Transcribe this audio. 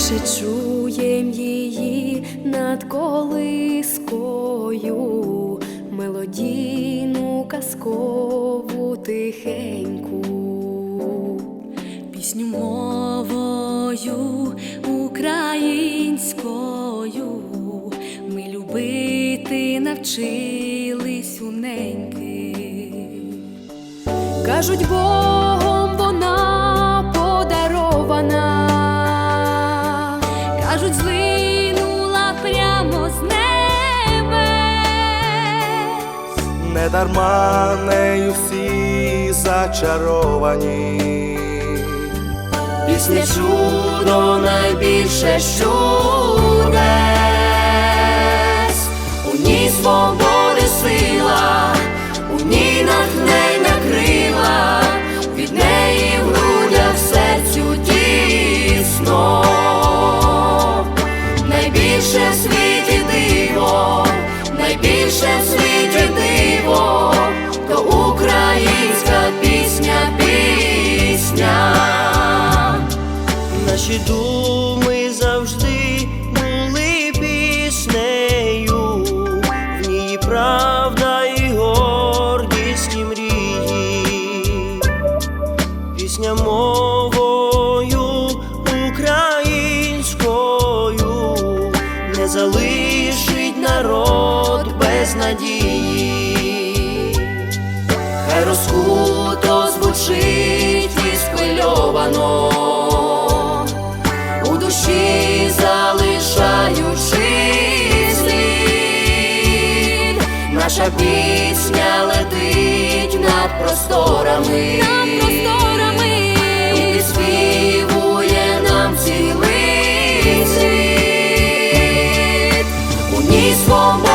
наче чуєм її над колискою, мелодійну казкову тихеньку, пісню мовою українською ми любити навчились у. Кажуть, Богом вона подарована, кажуть, злинула прямо з небес. Недарма нею всі зачаровані. Пісня чудо найбільше чудес, у ній свободи сила, залишить народ без надії. Хай розкуто звучить і схвильовано, у душі залишаючи слід, наша пісня летить над просторами, como